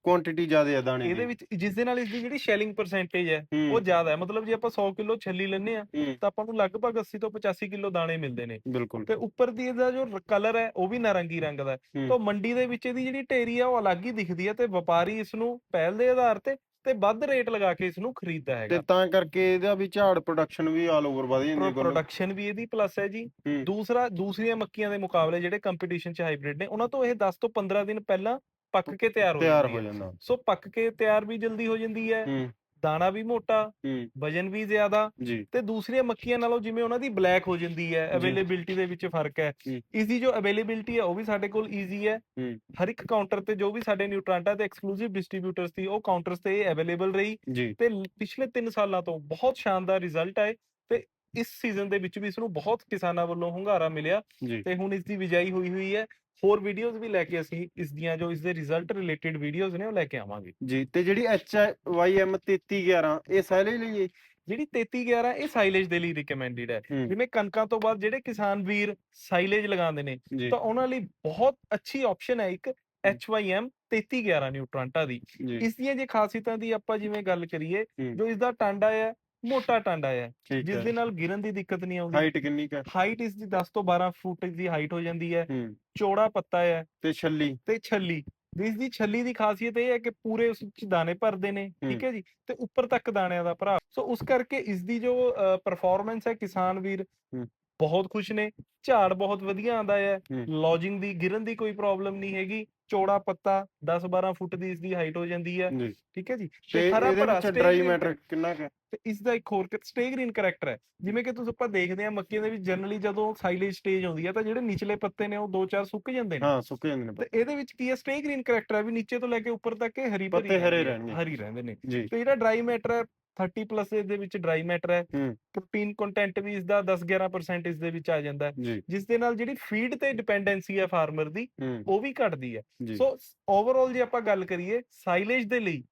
ਕੁਆਂਟੀਟੀ ਜ਼ਿਆਦਾ ਹੈ ਦਾਣੇ ਇਹਦੇ ਵਿੱਚ ਜਿਸ ਦੇ ਨਾਲ ਇਸ ਦੀ ਜਿਹੜੀ ਸ਼ੈਲਿੰਗ ਪਰਸੈਂਟੇਜ ਹੈ ਹੂੰ, ਉਹ ਜ਼ਿਆਦਾ ਹੈ। ਮਤਲਬ ਜੇ ਆਪਾਂ 100 ਕਿਲੋ ਛੱਲੀ ਲੈਨੇ ਆ ਹੂੰ, ਤਾਂ ਆਪਾਂ ਨੂੰ ਲਗਭਗ 80 ਤੋਂ 85 ਕਿਲੋ ਦਾਣੇ ਮਿਲਦੇ ਨੇ। ਬਿਲਕੁਲ। ਤੇ ਉੱਪਰ ਦੀ ਇਹਦਾ ਜੋ ਕਲਰ ਹੈ ਉਹ ਵੀ ਨਾਰੰਗੀ ਰੰਗ ਦਾ ਹੈ। ਹੂੰ। ਤਾਂ ਮੰਡੀ ਦੇ ਵਿੱਚ ਇਹਦੀ ਜਿਹੜੀ ਢੇਰੀ ਆ ਉਹ ਅਲੱਗ ਹੀ ਦਿਖਦੀ ਹੈ ਤੇ ਵਪਾਰੀ ਇਸ ਨੂੰ ਪਹਿਲ ਦੇ ਆਧਾਰ ਤੇ ਤੇ ਵੱਧ ਰੇਟ ਲਗਾ ਕੇ ਇਸ ਨੂੰ ਖਰੀਦਦਾ ਤੇ ਹੈਗਾ। ਤਾਂ ਕਰਕੇ ਇਹਦਾ ਵੀ ਝਾੜ ਪ੍ਰੋਡਕਸ਼ਨ ਵੀ ਆਲ ਓਵਰ ਵਧ ਜਾਂਦੀ ਹੈ ਗੁੱਲ। ਪ੍ਰੋਡਕਸ਼ਨ ਵੀ ਇਹਦੀ ਪਲੱਸ ਹੈ ਜੀ। ਹੂੰ। ਦੂਸਰਾ ਦੂਸਰੀਆਂ ਮੱਕੀਆਂ ਦੇ ਮੁਕਾਬਲੇ ਜਿਹੜੇ ਕੰਪੀਟੀਸ਼ਨ ਚ ਹਾਈਬ੍ਰਿਡ ਨੇ ਉਹਨਾਂ ਤੋਂ ਇਹ 10 ਤੋਂ 15 ਦਿਨ ਪਹਿਲਾਂ ਪੱਕ ਕੇ ਤਿਆਰ ਹੋ ਤਿਆਰ ਜਾਂਦੀ ਹੋ ਹੈ। ਜਾਂਦਾ। ਸੋ ਪੱਕ ਕੇ ਤਿਆਰ ਵੀ ਜਲਦੀ ਹੋ ਜਾਂਦੀ ਹੈ ਹੂੰ। ਦਾਣਾ ਵੀ ਮੋਟਾ ਹੂੰ। ਵਜਨ ਵੀ ਜ਼ਿਆਦਾ ਜੀ। ਤੇ ਦੂਸਰੀਆਂ ਮੱਕੀਆਂ ਨਾਲੋਂ ਜਿਵੇਂ ਉਹਨਾਂ ਦੀ ਬਲੈਕ ਹੋ ਜਾਂਦੀ ਹੈ ਜੀ। ਅਵੇਲੇਬਿਲਟੀ ਦੇ ਵਿੱਚ ਫ਼ਰਕ ਹੈ। ਹੂੰ। ਇਸ ਦੀ ਜੋ ਅਵੇਲੇਬਿਲਟੀ ਹੈ ਉਹ ਵੀ ਸਾਡੇ ਕੋਲ ਈਜ਼ੀ ਹੈ। ਹੂੰ। ਹਰ ਇੱਕ ਕਾਊਂਟਰ ਤੇ ਜੋ ਵੀ ਸਾਡੇ ਨਿਊਟ੍ਰਾਂਟਾ ਦੇ ਐਕਸਕਲੂਸਿਵ ਡਿਸਟ੍ਰੀਬਿਊਟਰਸ ਸੀ ਉਹ ਕਾਊਂਟਰਸ ਤੇ ਅਵੇਲੇਬਲ ਰਹੀ ਜੀ। ਤੇ ਲ- ਪਿਛਲੇ 3 ਸਾਲਾਂ ਤੋਂ ਬਹੁਤ ਸ਼ਾਨਦਾਰ ਰਿਜ਼ਲਟ ਆਏ ਤੇ ਇਸ ਸੀਜ਼ਨ ਦੇ ਵਿੱਚ ਵੀ ਇਸ ਨੂੰ ਬਹੁਤ ਕਿਸਾਨਾਂ ਵੱਲੋਂ ਹੁੰਗਾਰਾ ਮਿਲਿਆ ਤੇ ਹੁਣ ਇਸ ਦੀ ਬਿਜਾਈ ਹੋਈ ਹੋਈ ਹੈ ਹੋਰ ਵੀਡੀਓਜ਼ ਵੀ ਲੈ ਕੇ ਅਸੀਂ ਇਸ ਦੀਆਂ ਜੋ ਇਸ ਦੇ ਰਿਜ਼ਲਟ ਰਿਲੇਟਡ ਵੀਡੀਓਜ਼ ਨੇ ਉਹ ਲੈ ਕੇ ਆਵਾਂਗੇ ਜੀ ਤੇ ਜਿਹੜੀ ਐਚ ਵਾਈ ਐਮ 3311 ਇਹ ਸਾਇਲੇ ਲਈ ਹੈ ਜਿਹੜੀ 3311 ਇਹ ਸਾਈਲੇਜ ਦੇ ਲਈ ਰਿਕਮੈਂਡਡ ਹੈ। ਜਿਵੇਂ ਕਣਕਾਂ ਤੋਂ ਬਾਅਦ ਜਿਹੜੇ ਕਿਸਾਨ ਵੀਰ ਸਾਈਲੇਜ ਲਗਾਉਂਦੇ ਨੇ ਤਾਂ ਉਹਨਾਂ ਲਈ ਬਹੁਤ ਅੱਛੀ ਆਪਸ਼ਨ ਹੈ ਇੱਕ HYM 3311 ਨਿਊਟ੍ਰਾਂਟਾ ਦੀ ਇਸ ਦੀਆਂ ਜੇ ਖਾਸੀਅਤਾਂ ਦੀ ਆਪਾਂ ਜਿਵੇਂ ਗੱਲ ਕਰੀਏ। ਜੋ ਇਸ ਦਾ ਟਾਂਡਾ ਹੈ ਮੋਟਾ ਟਾਂਡਾ ਹੈ ਠੀਕ ਜਿਸ ਹੈ। ਦੇ ਨਾਲ ਗਿਰਨ ਦੀ ਦਿੱਕਤ ਨਹੀਂ ਆਉਂਦੀ। ਹਾਈਟ ਕਿੰਨੀ ਕੁ ਹੈ? ਹਾਈਟ ਇਸ ਦੀ 10 ਤੋਂ 12 ਫੁੱਟ ਦੀ ਹਾਈਟ ਹੋ ਜਾਂਦੀ ਹੈ। ਹੂੰ। ਚੌੜਾ ਪੱਤਾ ਹੈ। ਤੇ ਛੱਲੀ? ਤੇ ਛੱਲੀ। ਇਸ ਦੀ ਛੱਲੀ ਦੀ ਖਾਸੀਅਤ ਇਹ ਹੈ ਕਿ ਪੂਰੇ ਉਸ ਵਿੱਚ ਦਾਣੇ ਭਰਦੇ ਨੇ ਠੀਕ ਹੈ ਜੀ? ਤੇ ਉੱਪਰ ਤੱਕ ਦਾਣਿਆਂ ਦਾ ਭਰਾ। ਸੋ ਉਸ ਕਰਕੇ ਇਸ ਦੀ ਜੋ ਪਰਫਾਰਮੈਂਸ ਹੈ ਕਿਸਾਨ ਵੀਰ ਹੂੰ। ਬਹੁਤ ਖੁਸ਼ ਨੇ ਝਾੜ ਬਹੁਤ ਵਧੀਆ ਆਂਦਾ ਹੈ। ਲੌਜਿੰਗ ਦੀ ਗਿਰਨ ਦੀ ਕੋਈ ਪ੍ਰੋਬਲਮ ਨਹੀਂ ਹੈਗੀ। ਚੌੜਾ ਪੱਤਾ 10 12 ਫੁੱਟ ਦੀ ਇਸ ਦੀ ਹਾਈਟ ਹੋ ਜਾਂਦੀ ਹੈ। ਠੀਕ ਹੈ ਜੀ? ਤੇ ਹਰਾ ਭਰਾ ਡਰਾਈ ਮੈਟਰ ਕਿੰਨਾ ਹੈ? ਤੇ ਇਸ ਦਾ ਇੱਕ ਹੋਰ ਸਟੇ ਗ੍ਰੀਨ ਕਰੈਕਟਰ ਹੈ। ਜਿਵੇਂ ਕਿ ਤੁਸੀਂ ਆਪਾਂ ਦੇਖਦੇ ਹਾਂ ਮੱਕੀਆਂ ਦੇ ਵਿੱਚ ਜਨਰਲੀ ਜਦੋਂ ਸਾਈਲੇਜ ਸਟੇਜ ਆਉਂਦੀ ਹੈ ਤਾਂ ਜਿਹੜੇ ਨਿਚਲੇ ਪੱਤੇ ਨੇ ਉਹ ਦੋ ਚਾਰ ਸੁੱਕ ਜਾਂਦੇ ਨੇ। ਹਾਂ ਸੁੱਕ ਜਾਂਦੇ ਨੇ ਤੇ ਇਹਦੇ ਵਿੱਚ ਕੀ ਹੈ? ਸਟੇ ਗ੍ਰੀਨ ਕਰੈਕਟਰ ਹੈ ਵੀ ਨੀਚੇ ਤੋਂ ਲੈ ਕੇ ਉੱਪਰ ਤੱਕ ਇਹ ਹਰੀ ਭਰੀ ਪੱਤੇ ਹਰੇ ਰਹਿੰਦੀ ਨੇ। ਤੇ ਜਿਹੜਾ ਡਰਾਈ ਮੈਟਰ ਹੈ 30 ਪਲੱਸ ਦੇ ਵਿੱਚ ਡਰਾਈ ਮੈਟਰ ਹੈ। ਪ੍ਰੋਟੀਨ ਕੰਟੈਂਟ ਵੀ ਇਸ ਦਾ 10 11% ਇਸ ਦੇ ਵਿੱਚ ਆ ਜਾਂਦਾ ਹੈ। ਜਿਸ ਦੇ ਨਾਲ ਜਿਹੜੀ ਫੀਡ ਤੇ ਡਿਪੈਂਡੈਂਸੀ ਹੈ ਫਾਰਮਰ ਦੀ ਉਹ ਵੀ ਘਟਦੀ ਹੈ। ਸੋ ਓਵਰਆਲ ਜੇ ਆਪਾਂ ਗੱਲ ਕਰੀਏ ਸਾਈਲੇਜ ਦੇ ਲਈ।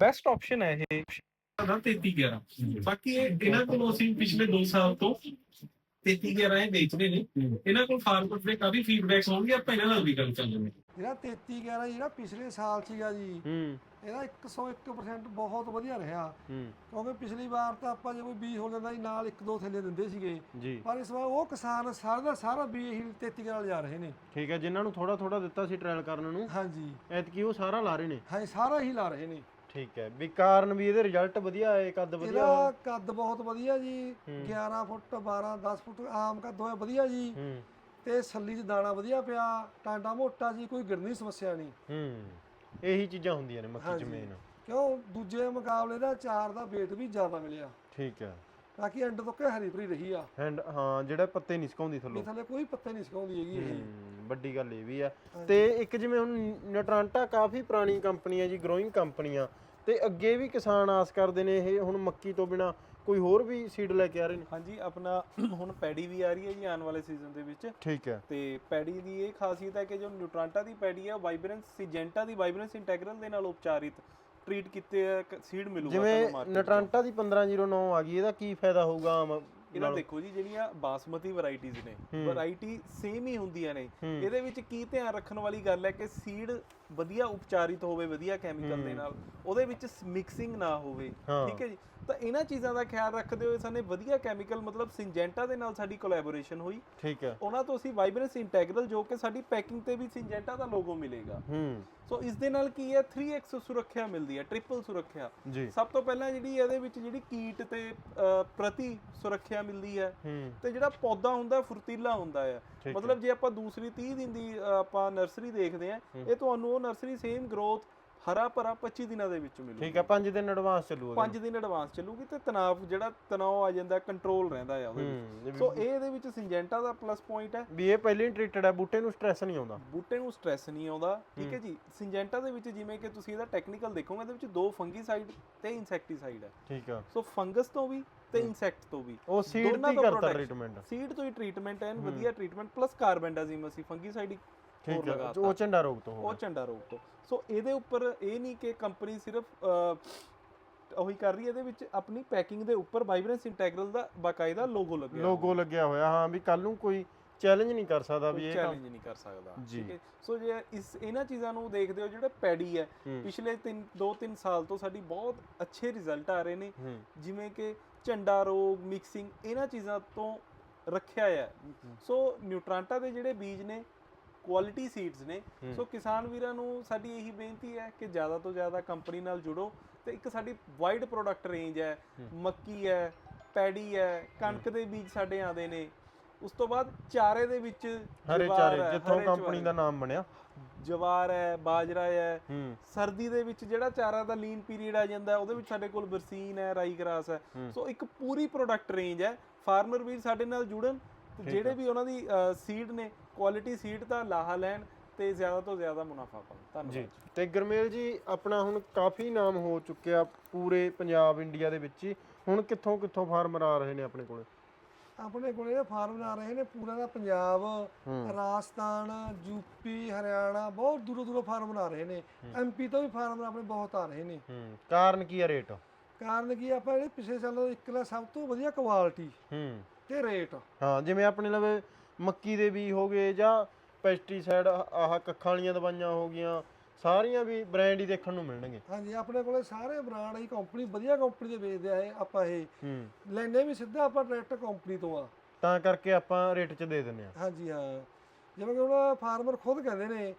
ਬੈਸਟ ਆਪਸ਼ਨ ਹੈ ਇਹ। ਦਾ 33 11 ਬਾਕੀ ਇਹ ਇਹਨਾਂ ਕੋਲੋਂ ਅਸੀਂ ਪਿਛਲੇ 2 ਸਾਲ ਤੋਂ 33 11 ਇਹ ਵੇਚ ਰਹੇ ਨੇ। ਇਹਨਾਂ ਕੋਲ ਫਾਰਮਰ ਦੇ ਕਾਫੀ ਫੀਡਬੈਕਸ ਹੋਣਗੇ ਆਪਾਂ ਇਹਨਾਂ ਨਾਲ ਵੀ ਗੱਲ ਕਰ ਲੈਂਦੇ ਜਿਹੜਾ 33 11 ਜਿਹੜਾ ਪਿਛਲੇ ਸਾਲ ਸੀਗਾ ਜੀ ਹੂੰ। ਇਹਦਾ 101% ਬਹੁਤ ਵਧੀਆ ਰਿਹਾ। ਹੂੰ। ਕਿਉਂਕਿ ਪਿਛਲੀ ਵਾਰ ਤਾਂ ਆਪਾਂ ਜੇ ਕੋਈ ਬੀਜ ਹੋ ਜਾਂਦਾ ਸੀ ਨਾਲ ਇੱਕ ਦੋ ਥੈਲੇ ਦਿੰਦੇ ਸੀਗੇ। ਪਰ ਇਸ ਵਾਰ ਉਹ ਕਿਸਾਨ ਸਾਰਾ ਦਾ ਸਾਰਾ ਬੀਜ ਹੀ 33 ਨਾਲ ਜਾ ਰਹੇ ਨੇ। ਠੀਕ ਹੈ ਜਿਨ੍ਹਾਂ ਨੂੰ ਥੋੜਾ ਥੋੜਾ ਦਿੱਤਾ ਸੀ ਟ੍ਰਾਇਲ ਕਰਨ ਨੂੰ। ਹਾਂਜੀ। ਐਤਕੀ ਉਹ ਸਾਰਾ ਲਾ ਰਹੇ ਨੇ। ਹਾਂ ਸਾਰਾ ਹੀ ਲਾ ਰਹੇ ਨੇ। ਠੀਕ ਹੈ। ਵੀ ਕਾਰਨ ਵੀ ਇਹਦੇ ਰਿਜ਼ਲਟ ਵਧੀਆ ਆਏ ਕੱਦ ਵਧੀਆ ਇਹਦਾ। ਕੱਦ ਬਹੁਤ ਵਧੀਆ ਜੀ। ਹੂੰ। 11 ਫੁੱਟ 12 10 ਫੁੱਟ ਆਮ ਕੱਦ ਹੋਇਆ ਵਧੀਆ ਜੀ। ਹੂੰ। ਤੇ ਸੱਲੀ 'ਚ ਦਾਣਾ ਵਧੀਆ ਪਿਆ ਟਾਂਡਾ ਮੋਟਾ ਜੀ ਕੋਈ ਗਿਰਨੀ ਸਮੱਸਿਆ ਨਹੀਂ। ਹੂੰ। ਇਹੀ ਚੀਜ਼ਾਂ ਹੁੰਦੀਆਂ ਨੇ ਮੱਕੀ ਚ ਹਾਂਜੀ। ਮੇਨ ਕਿਉਂ? ਦੂਜੇ ਮੁਕਾਬਲੇ ਦਾ ਚਾਰ ਦਾ weight ਵੀ ਜ਼ਿਆਦਾ ਮਿਲਿਆ। ਠੀਕ ਹੈ। ਬਾਕੀ ਐਂਡ ਤੋਂ ਕਿ ਹਰੀ ਭਰੀ ਰਹੀ ਆ। ਹੈਂਡ ਹਾਂ ਜਿਹੜਾ ਪੱਤੇ ਨਹੀਂ ਸੁਕਾਉਂਦੀ ਥੱਲੋਂ। ਥੱਲੇ ਕੋਈ ਪੱਤੇ ਨਹੀਂ ਸਿਕਾਉਂਦੀ ਹੈਗੀ ਇਹ। ਵੱਡੀ ਗੱਲ ਇਹ ਵੀ ਆ। ਤੇ ਇੱਕ ਜਿਵੇਂ ਹੁਣ ਨਟਰਾਂਟਾ ਕਾਫੀ ਪੁਰਾਣੀ ਕੰਪਨੀ ਆ ਜੀ ਗਰੋਇੰਗ ਕੰਪਨੀ ਆ ਤੇ ਅੱਗੇ ਵੀ ਕਿਸਾਨ ਆਸ ਕਰਦੇ ਨੇ ਇਹ ਹੁਣ ਮੱਕੀ ਤੋਂ ਬਿਨਾ ਕੋਈ ਹੋਰ ਵੀ ਸੀਡ ਲੈ ਕੇ ਆ ਰਹੇ ਨੇ? ਹਾਂਜੀ ਆਪਣਾ [clears throat] ਹੁਣ ਪੈਡੀ ਵੀ ਆ ਰਹੀ ਹੈ ਜੀ ਆਉਣ ਵਾਲੇ ਸੀਜ਼ਨ ਦੇ ਵਿੱਚ। ਠੀਕ ਹੈ। ਤੇ ਪੈਡੀ ਦੀ ਇਹ ਖਾਸੀਅਤ ਹੈ ਕਿ ਜੋ ਨਿਊਟ੍ਰਾਂਟਾ ਦੀ ਪੈਡੀ ਹੈ ਵਾਈਬ੍ਰੈਂਸ ਸਿੰਜੈਂਟਾ ਦੀ ਵਾਈਬ੍ਰੈਂਸ ਇੰਟੈਗਰਲ ਦੇ ਨਾਲ ਉਪਚਾਰਿਤ ਟ੍ਰੀਟ ਕੀਤੇ ਸੀਡ ਮਿਲੂਗਾ ਜਿਵੇਂ ਤੁਹਾਨੂੰ। ਨਟਰਾਂਟਾ ਦੀ 1509 ਆ ਗਈ ਇਹਦਾ ਕੀ ਫਾਇਦਾ ਹੋਊਗਾ ਆਮ ਇਹਨਾਂ? ਦੇਖੋ ਜੀ ਜਿਹੜੀਆਂ ਬਾਸਮਤੀ ਵੈਰਾਈਟੀਆਂ ਨੇ। ਵੈਰਾਈਟੀ ਸੇਮ ਹੀ ਹੁੰਦੀਆਂ ਨੇ। ਇਹਦੇ ਵਿੱਚ ਕੀ ਧਿਆਨ ਰੱਖਣ ਵਾਲੀ ਗੱਲ ਹੈ ਕਿ ਸੀਡ ਵਧੀਆ ਉਪਚਾਰਿਤ ਹੋਵੇ ਵਧੀਆ ਕੈਮੀਕਲ ਦੇ। ਨਾਲ ਉਹਦੇ ਵਿੱਚ ਮਿਕਸਿੰਗ ਨਾ ਹੋਵੇ। ਠੀਕ ਹੈ ਜੀ ਤਾਂ ਇਹਨਾਂ ਚੀਜ਼ਾਂ ਦਾ ਖਿਆਲ ਰੱਖਦੇ ਹੋਏ ਸਾਨੇ ਵਧੀਆ ਕੈਮੀਕਲ ਮਤਲਬ ਸਿੰਜੈਂਟਾ ਦੇ ਨਾਲ ਸਾਡੀ ਕੋਲੈਬੋਰੇਸ਼ਨ ਹੋਈ। ਠੀਕ ਹੈ। ਉਹਨਾਂ ਤੋਂ ਅਸੀਂ ਵਾਈਬ੍ਰੈਂਸ ਇੰਟੈਗਰਲ ਜੋ ਕਿ ਸਾਡੀ ਪੈਕਿੰਗ ਤੇ ਵੀ ਸਿੰਜੈਂਟਾ ਦਾ ਲੋਗੋ ਮਿਲੇਗਾ। ਹੂੰ। ਸੋ ਇਸ ਦੇ ਨਾਲ ਕੀ ਹੈ? 3x ਸੁਰੱਖਿਆ ਮਿਲਦੀ ਹੈ ਟ੍ਰਿਪਲ ਸੁਰੱਖਿਆ। ਜੀ। ਸਭ ਤੋਂ ਪਹਿਲਾਂ ਜਿਹੜੀ ਇਹਦੇ ਵਿੱਚ ਜਿਹੜੀ ਕੀਟ ਤੇ ਪ੍ਰਤੀ ਸੁਰੱਖਿਆ ਮਿਲਦੀ ਹੈ। ਤੇ ਜਿਹੜਾ ਪੌਦਾ ਹੁੰਦਾ ਫੁਰਤੀਲਾ ਹੁੰਦਾ ਹੈ। ਮਤਲਬ ਜੇ ਆਪਾਂ ਦੂਸਰੀ 30 ਦਿਨ ਦੀ ਆਪਾਂ ਨਰਸਰੀ ਦੇਖਦੇ ਆ। ਇਹ ਤੁਹਾਨੂੰ ਉਹ ਨਰਸਰੀ ਸੇਮ ਗਰੋਥ ਹਰਾ ਭਰਾ 25 ਦਿਨਾਂ ਦੇ ਵਿੱਚ ਮਿਲੂਗੀ। ਠੀਕ ਹੈ 5 ਦਿਨ ਐਡਵਾਂਸ ਚੱਲੂ ਉਹਦੇ 5 ਦਿਨ ਐਡਵਾਂਸ ਚੱਲੂਗੀ ਤੇ ਤਣਾਅ ਜਿਹੜਾ ਤਣਾਅ ਆ ਜਾਂਦਾ ਕੰਟਰੋਲ ਰਹਿੰਦਾ ਆ ਉਹਦੇ ਹੂੰ, ਵਿੱਚ ਸੋ ਇਹ ਇਹਦੇ ਵਿੱਚ ਸਿੰਜੈਂਟਾ ਦਾ ਪਲੱਸ ਪੁਆਇੰਟ ਹੈ। ਵੀ ਇਹ ਪਹਿਲਾਂ ਹੀ ਟ੍ਰੀਟਡ ਹੈ ਬੂਟੇ ਨੂੰ ਸਟ੍ਰੈਸ ਨਹੀਂ ਆਉਂਦਾ। ਬੂਟੇ ਨੂੰ ਸਟ੍ਰੈਸ ਨਹੀਂ ਆਉਂਦਾ ਠੀਕ ਹੈ ਜੀ? ਸਿੰਜੈਂਟਾ ਦੇ ਵਿੱਚ ਜਿਵੇਂ ਕਿ ਤੁਸੀਂ ਇਹਦਾ ਟੈਕਨੀਕਲ ਦੇਖੋਗੇ ਇਹਦੇ ਵਿੱਚ ਦੋ ਫੰਗੀਸਾਈਡ ਤੇ ਇਨਸੈਕਟੀਸਾਈਡ ਹੈ। ਠੀਕ ਆ। ਸੋ ਫੰਗਸ ਤੋਂ ਵੀ ਤੇ ਇਨਸੈਕਟ ਤੋਂ ਵੀ। ਉਹ ਸੀਡ ਤੋਂ ਕਰਤਾ protection। ਟ੍ਰੀਟਮੈਂਟ ਸੀਡ ਤੋਂ ਹੀ ਟ੍ਰੀਟਮੈਂਟ ਹੈ ਵਧੀਆ ਟ੍ਰੀਟਮੈਂਟ ਪਲੱਸ ਕਾਰਬੈਂਡਾਜ਼ਿਮ ਅਸੀਂ ਫੰਗੀਸਾਈਡ ਹੀ ਠੀਕ ਹੈ। ਉਹ ਝੰਡਾ ਰੋਗ ਤੋਂ ਉਹ ਝੰਡਾ ਰੋਗ ਤੋਂ। ਸੋ ਇਹਦੇ ਉੱਪਰ ਇਹ ਨਹੀਂ ਕਿ ਕੰਪਨੀ ਸਿਰਫ ਉਹੀ ਕਰ ਰਹੀ ਹੈ ਇਹਦੇ ਵਿੱਚ ਆਪਣੀ ਪੈਕਿੰਗ ਦੇ ਉੱਪਰ ਵਾਈਬ੍ਰੈਂਸ ਇੰਟੈਗਰਲ ਦਾ ਬਾਕਾਇਦਾ ਲੋਗੋ ਲੱਗਿਆ ਲੋਗੋ ਲੱਗਿਆ ਹੋਇਆ ਹਾਂ ਵੀ ਕੱਲ ਨੂੰ ਕੋਈ ਚੈਲੰਜ ਨਹੀਂ ਕਰ ਸਕਦਾ ਵੀ ਇਹ ਚੈਲੰਜ ਨਹੀਂ ਕਰ ਸਕਦਾ। ਠੀਕ ਹੈ। ਸੋ ਜੇ ਇਸ ਇਹਨਾਂ ਚੀਜ਼ਾਂ ਨੂੰ ਦੇਖਦੇ ਹੋ ਜਿਹੜਾ ਪੈਡੀ ਹੈ। ਪਿਛਲੇ 3 2-3 ਸਾਲ ਤੋਂ ਸਾਡੀ ਬਹੁਤ ਅੱਛੇ ਰਿਜ਼ਲਟ ਆ ਰਹੇ ਨੇ। ਜਿਵੇਂ ਕਿ ਝੰਡਾ ਰੋਗ ਮਿਕਸਿੰਗ ਇਹਨਾਂ ਚੀਜ਼ਾਂ ਤੋਂ ਰੱਖਿਆ ਹੈ। ਸੋ ਨਿਊਟ੍ਰਾਂਟਾ ਦੇ ਜਿਹੜੇ ਬੀਜ ਨੇ ਕੁਆਲਿਟੀ ਸੀਡਸ ਨੇ। ਸੋ ਕਿਸਾਨ ਵੀਰਾਂ ਨੂੰ ਸਾਡੀ ਇਹੀ ਬੇਨਤੀ ਹੈ ਕਿ ਜ਼ਿਆਦਾ ਤੋਂ ਜ਼ਿਆਦਾ ਕੰਪਨੀ ਨਾਲ ਜੁੜੋ ਤੇ ਇੱਕ ਸਾਡੀ ਵਾਈਡ ਪ੍ਰੋਡਕਟ ਰੇਂਜ ਹੈ ਮੱਕੀ ਹੈ ਪੈਡੀ ਹੈ ਕਣਕ ਦੇ ਬੀਜ ਸਾਡੇ ਆਉਂਦੇ ਨੇ। ਉਸ ਤੋਂ ਬਾਅਦ ਚਾਰੇ ਦੇ ਵਿੱਚ ਹਰੇ ਚਾਰੇ ਜਿੱਥੋਂ ਕੰਪਨੀ ਦਾ ਨਾਮ ਬਣਿਆ। ਜਵਾਰ ਹੈ ਬਾਜਰਾ ਹੈ। ਸਰਦੀ ਦੇ ਵਿੱਚ ਜਿਹੜਾ ਚਾਰਾ ਦਾ ਲੀਨ ਪੀਰੀਅਡ ਆ ਜਾਂਦਾ ਉਹਦੇ ਵਿੱਚ ਸਾਡੇ ਕੋਲ ਬਰਸੀਨ ਹੈ ਰਾਈ ਗਰਾਸ ਹੂੰ। ਸੋ ਇੱਕ ਪੂਰੀ ਪ੍ਰੋਡਕਟ ਰੇਂਜ ਹੈ। ਫਾਰਮਰ ਵੀਰ ਸਾਡੇ ਨਾਲ ਜੁੜਨ ਤੇ ਜਿਹੜੇ। ਵੀ ਉਹਨਾਂ ਦੀ ਸੀਡ ਨੇ ਕੁਆਲਿਟੀ ਸੀਡ ਦਾ ਲਾਹਾ ਲੈਣ ਤੇ ਜ਼ਿਆਦਾ ਤੋਂ ਜ਼ਿਆਦਾ ਮੁਨਾਫਾ ਪਾਉਣ। ਧੰਨਵਾਦ ਜੀ। ਤੇ ਗਰਮੇਲ ਜੀ ਆਪਣਾ ਹੁਣ ਕਾਫੀ ਨਾਮ ਹੋ ਚੁੱਕਿਆ ਪੂਰੇ ਪੰਜਾਬ ਇੰਡੀਆ ਦੇ ਵਿੱਚ ਹੀ। ਹੁਣ ਕਿੱਥੋਂ ਕਿੱਥੋਂ ਫਾਰਮਰ ਆ ਰਹੇ ਨੇ ਆਪਣੇ ਕੋਲੇ? ਆਪਣੇ ਕੋਲ ਇਹ ਫਾਰਮ ਆ ਰਹੇ ਨੇ ਪੂਰਾ ਦਾ ਪੰਜਾਬ ਰਾਜਸਥਾਨ ਯੂਪੀ ਹਰਿਆਣਾ ਬਹੁਤ ਦੂਰੋਂ ਦੂਰੋਂ ਫਾਰਮ ਆ ਰਹੇ ਨੇ। ਐਮਪੀ ਤੋਂ ਵੀ ਫਾਰਮ ਆਪਣੇ ਬਹੁਤ ਆ ਰਹੇ ਨੇ। ਹੂੰ। ਕਾਰਨ ਕੀ ਹੈ ਰੇਟ? ਕਾਰਨ ਕੀ ਆ, ਆਪਾਂ ਜਿਹੜੇ ਪਿਛਲੇ ਸਾਲੋਂ ਇੱਕ ਦਾ ਸਭ ਤੋਂ ਵਧੀਆ ਕੁਆਲਿਟੀ ਹੂੰ। ਤੇ ਰੇਟ। ਹਾਂ ਜਿਵੇਂ ਆਪਣੇ ਲਵੇ ਮੱਕੀ ਦੇ ਬੀਜ ਹੋ ਗਏ ਜਾਂ ਪੈਸਟੀਸਾਈਡ ਆਹ ਕੱਖਾਂ ਵਾਲੀਆਂ ਦਵਾਈਆਂ ਹੋ ਗਈਆਂ ਸਾਰੀਆਂ ਵੀ ਬ੍ਰਾਂਡ ਹੀ ਦੇਖਣ ਨੂੰ ਮਿਲਣਗੇ। ਹਾਂਜੀ ਆਪਣੇ ਕੋਲੇ ਸਾਰੇ ਬ੍ਰਾਂਡ ਹੀ ਕੰਪਨੀ ਵਧੀਆ ਕੰਪਨੀ ਦੇ ਵੇਚਦੇ ਆ ਇਹ ਆਪਾਂ ਇਹ। ਲੈਨੇ ਵੀ ਸਿੱਧਾ ਆਪਾਂ ਡਾਇਰੈਕਟ ਕੰਪਨੀ ਤੋਂ ਆ। ਤਾਂ ਕਰਕੇ ਆਪਾਂ ਰੇਟ 'ਚ ਦੇ ਦਿੰਨੇ ਆ। ਹਾਂਜੀ ਹਾਂ। ਜਿਵੇਂ ਕਿ ਹੁਣ ਫਾਰਮਰ ਖੁਦ ਕਹਿੰਦੇ ਨੇ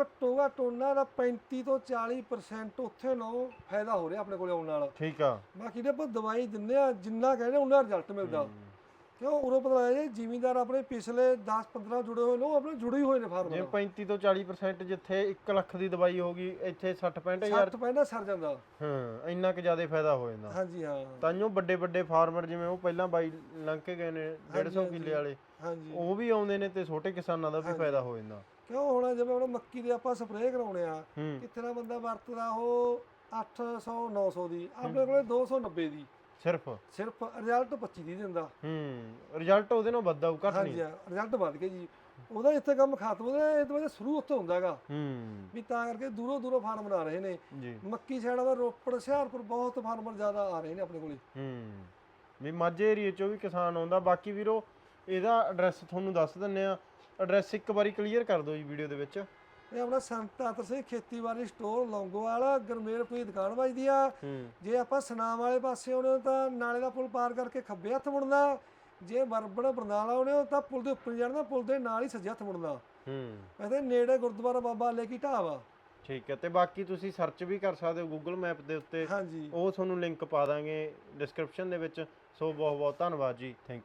ਘੱਟੋ ਘੱਟ ਉਹਨਾਂ ਦਾ 35 ਤੋਂ 40% ਉੱਥੇ ਨੂੰ ਫਾਇਦਾ ਹੋ ਰਿਹਾ ਆਪਣੇ ਕੋਲੇ ਆਉਣ ਨਾਲ। ਠੀਕ ਆ। ਬਾਕੀ ਜੇ ਆਪਾਂ ਦਵਾਈ ਦਿੰਦੇ ਆ ਜਿੰਨਾ ਕਹਿੰਦੇ ਉਹਨਾਂ ਰਿਜ਼ਲਟ ਮਿਲਦਾ। ਕਿਉਂ? ਉਰੋਂ ਪਤਾ ਲੱਗਦਾ ਜੀ ਜ਼ਿਮੀਂਦਾਰ ਆਪਣੇ ਪਿਛਲੇ 10 15 ਜੁੜੇ ਹੋਏ ਨੇ ਉਹ ਆਪਣੇ ਜੁੜੇ ਹੀ ਹੋਏ ਨੇ ਜੇ ਫਾਰਮਰ 35 ਤੋਂ 40% ਜਿੱਥੇ 1 ਲੱਖ ਦੀ ਦਵਾਈ ਹੋ ਗਈ ਇੱਥੇ 60 65000 60 ਪੈਂਦਾ ਸਰ ਜਾਂਦਾ। ਹਾਂ ਇੰਨਾ ਕੁ ਜ਼ਿਆਦਾ ਫਾਇਦਾ ਹੋ ਜਾਂਦਾ। ਹਾਂਜੀ ਹਾਂ। ਤਾਂਯੋ ਵੱਡੇ ਵੱਡੇ ਫਾਰਮਰ ਜਿਵੇਂ ਉਹ ਪਹਿਲਾਂ ਬਾਈ ਲੰਘ ਕੇ ਗਏ ਨੇ 150 ਹਾਂਜੀ। ਕਿੱਲੇ ਵਾਲੇ ਹਾਂਜੀ। ਉਹ ਵੀ ਆਉਂਦੇ ਨੇ ਤੇ ਛੋਟੇ ਕਿਸਾਨਾਂ ਦਾ ਵੀ। ਫਾਇਦਾ ਹੋ ਜਾਂਦਾ। ਕਿਉਂ? ਹੁਣ ਜਿਵੇਂ ਹੁਣ ਮੱਕੀ ਦੇ ਆਪਾਂ ਸਪਰੇਅ ਕਰਾਉਣੇ ਆ ਦਾ ਬੰਦਾ ਵਰਤਦਾ ਉਹ 800 900 ਦੀ ਆਪਣੇ ਕੋਲੇ 290 ਦੀ। ਸਿਰਫ? ਸਿਰਫ ਰਿਜ਼ਲਟ 25 ਦੀ। ਦਿੰਦਾ ਹੂੰ ਰਿਜ਼ਲਟ ਉਹਦੇ ਨਾਲ ਵੱਧਾ ਉਹ ਘੱਟ ਹਾਂਜੀ ਨਹੀਂ? ਹਾਂ ਰਿਜ਼ਲਟ ਵੱਧ ਕੇ ਜੀ। ਉਹਦਾ ਇੱਥੇ ਕੰਮ ਖਤਮ ਉਹਦਾ ਇਹ ਤੋਂ ਬਾਅਦ ਸ਼ੁਰੂ ਉੱਥੇ ਹੁੰਦਾਗਾ ਹੂੰ। ਵੀ ਤਾਂ ਕਰਕੇ ਦੂਰੋਂ ਦੂਰੋਂ ਫਾਰਮ ਬਣਾ ਰਹੇ ਨੇ। ਮੱਕੀ ਸਾਈਡ ਦਾ ਰੋਪੜ ਹੁਸ਼ਿਆਰਪੁਰ ਬਹੁਤ ਫਾਰਮਰ ਜ਼ਿਆਦਾ ਆ ਰਹੇ ਨੇ ਆਪਣੇ ਕੋਲੇ। ਹੂੰ। ਵੀ ਮਾਝੇ ਏਰੀਏ ਚੋਂ ਵੀ ਕਿਸਾਨ ਆਉਂਦਾ। ਬਾਕੀ ਵੀਰੋ ਇਹਦਾ ਐਡਰੈਸ ਤੁਹਾਨੂੰ ਦੱਸ ਦਿੰਨੇ ਆ ਐਡਰੈਸ ਇੱਕ ਵਾਰੀ ਕਲੀਅਰ ਕਰ ਦਿਓ ਜੀ ਵੀਡੀਓ ਦੇ ਵਿੱਚ। ਇਹ ਆਪਣਾ ਸੰਤ ਆਤਰ ਸਿੰਘ ਖੇਤੀਬਾੜੀ ਸਟੋਰ ਲੌਂਗੋਵਾਲ ਗਰਮੇਲਪੁਰ ਦੀ ਦੁਕਾਨ ਵੱਜਦੀ ਆ ਜੇ ਆਪਾਂ ਸਨਾਮ ਵਾਲੇ ਪਾਸੇ ਆਉਣੇ ਹੋ ਤਾਂ ਨਾਲੇ ਦਾ ਪੁਲ ਪਾਰ ਕਰਕੇ ਖੱਬੇ ਹੱਥ ਮੁੜਨਾ। ਜੇ ਬਰਬੜ ਬਰਨਾਲਾ ਆਉਣੇ ਹੋ ਤਾਂ ਪੁਲ ਦੇ ਉੱਪਰ ਜਾਣਾ ਪੁਲ ਦੇ ਨਾਲ ਹੀ ਸੱਜੇ ਹੱਥ ਮੁੜਨਾ। ਹੂੰ। ਵੈਸੇ ਨੇੜੇ ਗੁਰਦੁਆਰਾ ਬਾਬਾ ਆਲੇ ਕੀ ਢਾਬ ਆ। ਠੀਕ ਹੈ ਤੇ ਬਾਕੀ ਤੁਸੀਂ ਸਰਚ ਵੀ ਕਰ ਸਕਦੇ ਹੋ ਗੂਗਲ ਮੈਪ ਦੇ ਉੱਤੇ। ਉਹ ਤੁਹਾਨੂੰ ਲਿੰਕ ਪਾ ਦਾਂਗੇ ਡਿਸਕ੍ਰਿਪਸ਼ਨ ਦੇ ਵਿੱਚ। ਸੋ ਬਹੁਤ ਬਹੁਤ ਧੰਨਵਾਦ ਜੀ ਥੈਂਕ ਯੂ